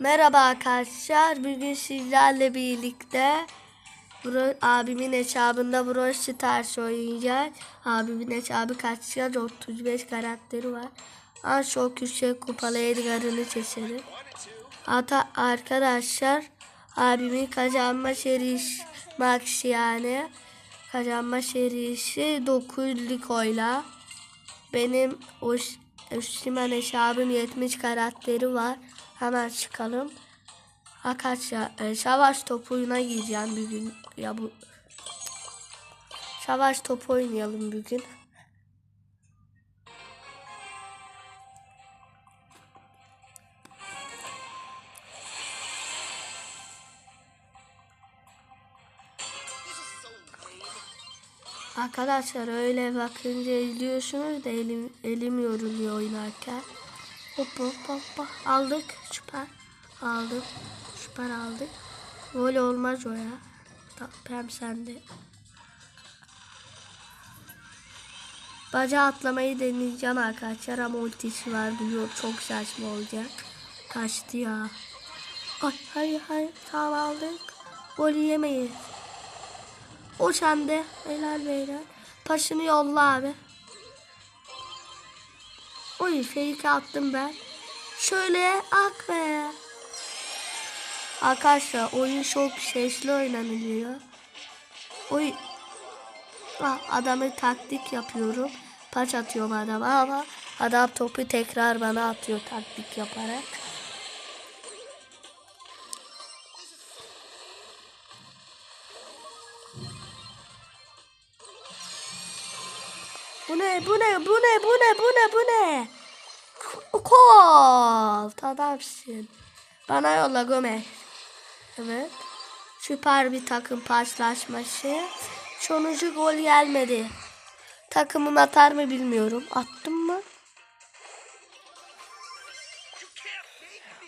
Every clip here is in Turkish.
Merhaba arkadaşlar. Bugün sizlerle birlikte Bro, abimin hesabında Brawl Stars oynayacağız. Abimin hesabı kaç yaş? 35 karakteri var. Ama çok yüksek kupalı Edgar'ını seçelim. Hatta arkadaşlar abimin kazanma serisi max yani. Kazanma serisi 9 oyla. Benim o Üstümen hesabım 70 karakteri var. Hemen çıkalım. Arkadaşlar e, savaş topuyuna gireceğim bugün. Ya bu savaş topu oynayalım bugün. Arkadaşlar öyle bakınca izliyorsunuz da elim, elim yoruluyor oynarken. Hop hop hop. Aldık. Süper. Aldım. Süper aldık. Gol olmaz o ya. Pem sende. Baca atlamayı deneyeceğim arkadaşlar ama ultisi var biliyor çok saçma olacak. Kaçtı ya. Ay hayır hayır tamam aldık. Gol yemeyiz. O sende. Helal beyler. Paşını yolla abi. Oy fake attım ben. Şöyle ak be. Arkadaşlar oyun çok sesli oynanılıyor. Oy. Ah, adamı taktik yapıyorum. Paç atıyorum adama ama adam topu tekrar bana atıyor taktik yaparak. Bu ne? Bu ne? Bu ne? Bu ne? Bu ne? Bu ne? Kol. Adamsın. Bana yolla Gomez. Evet. Süper bir takım paslaşması. Sonucu gol gelmedi. Takımım atar mı bilmiyorum. Attım mı?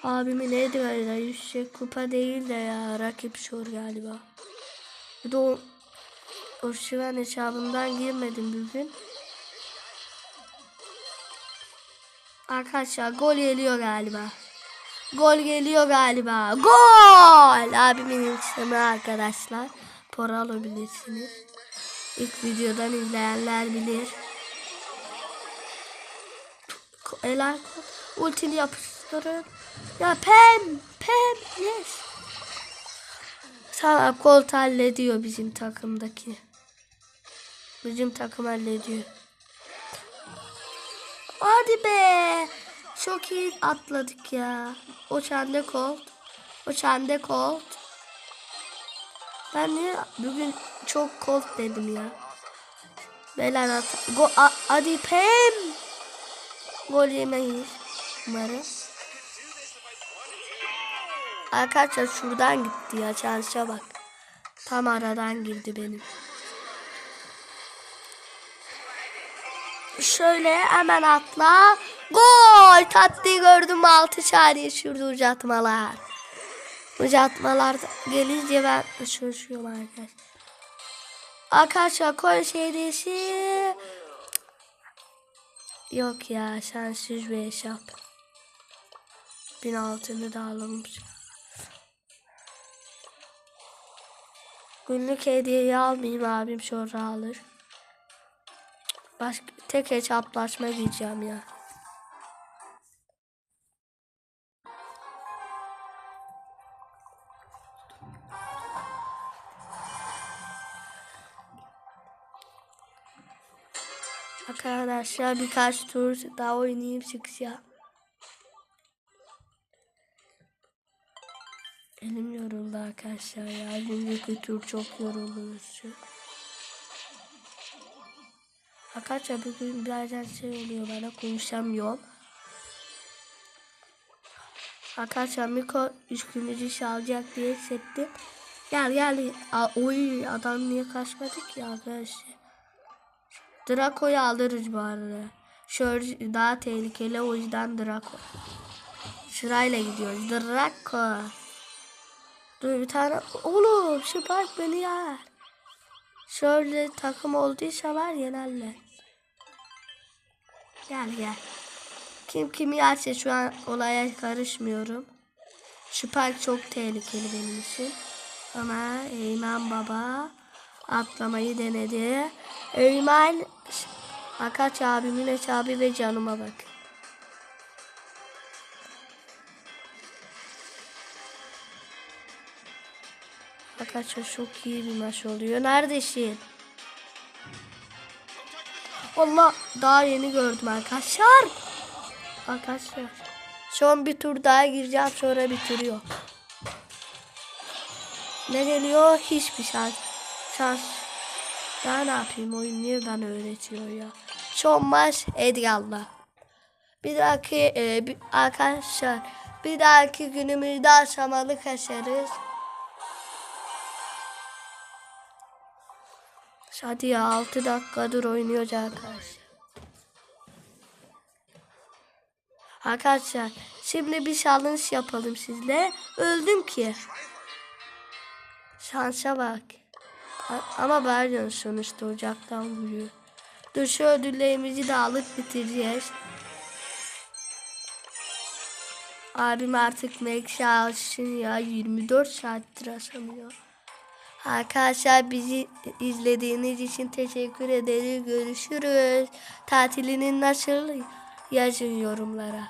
Abimi neydi öyle? Yüksek kupa değil de ya. Rakip şor galiba. Bir de o, o şiven hesabından girmedim bugün. Arkadaşlar gol geliyor galiba. Gol geliyor galiba. Gol! Abimin ismi arkadaşlar. Para alabilirsiniz. İlk videodan izleyenler bilir. Elay ultini yapıştırın. Ya Pem! Pem! Yes! Tamam Colt hallediyor bizim takımdaki. Bizim takım hallediyor. Hadi be. Çok iyi atladık ya. O çende Colt. O çende Colt. Ben niye bugün çok Colt dedim ya. Beyler at. Go, hadi Pem. Gol yemeyiz. Umarım. Arkadaşlar şuradan gitti ya. Şansa bak. Tam aradan girdi benim. Şöyle hemen atla. Gol! Tatlıyı gördüm 6 saniye sürdü uzatmalar. Uzatmalar gelince ben şaşıyorum arkadaşlar. Arkadaşlar kol serisi yok ya sensiz bir hesap. Bin altını da alınmış. Günlük hediyeyi almayayım abim sonra alır. Başka tek hesaplaşma gideceğim ya. Arkadaşlar birkaç tur daha oynayayım çıkacağım. Elim yoruldu arkadaşlar ya. Önceki tur çok yoruldunuz. Arkadaşlar bugün bazen şey oluyor bana konuşamıyorum. Arkadaşlar Miko üskümüzü çalacak diye hissettim. Gel gel. Aa, oy adam niye kaçmadı ki arkadaşlar. Draco'yu alırız bu arada. Şöyle daha tehlikeli o yüzden Draco. Sırayla gidiyoruz. Draco. Dur bir tane. Oğlum Spike beni yer. Şöyle takım olduysa var yenerler. Gel gel. Kim kimi yerse şu an olaya karışmıyorum. Şu çok tehlikeli benim için. Ama Eymen baba atlamayı denedi. Eymen Akaç abimin hesabı ve canıma bak. Akaç'a çok iyi bir maç oluyor. Neredesin? Allah daha yeni gördüm arkadaşlar. Arkadaşlar. Son bir tur daha gireceğim sonra bitiriyor. Ne geliyor? Hiçbir şans. Şans. Ya ne yapayım oyun niye bana öğretiyor ya. Son maç Edgar'la. Bir dahaki e, bir- arkadaşlar bir dahaki günümüzde aşamalı kaçarız. Hadi ya 6 dakikadır oynuyoruz arkadaşlar. Arkadaşlar şimdi bir challenge yapalım sizle. Öldüm ki. Şansa bak. Ama Baryon sonuçta ocaktan vuruyor. Dur şu ödüllerimizi de alıp bitireceğiz. Abim artık Mekşa alsın ya 24 saattir asamıyor. Arkadaşlar bizi izlediğiniz için teşekkür ederiz. Görüşürüz. Tatilinin nasıl yazın yorumlara.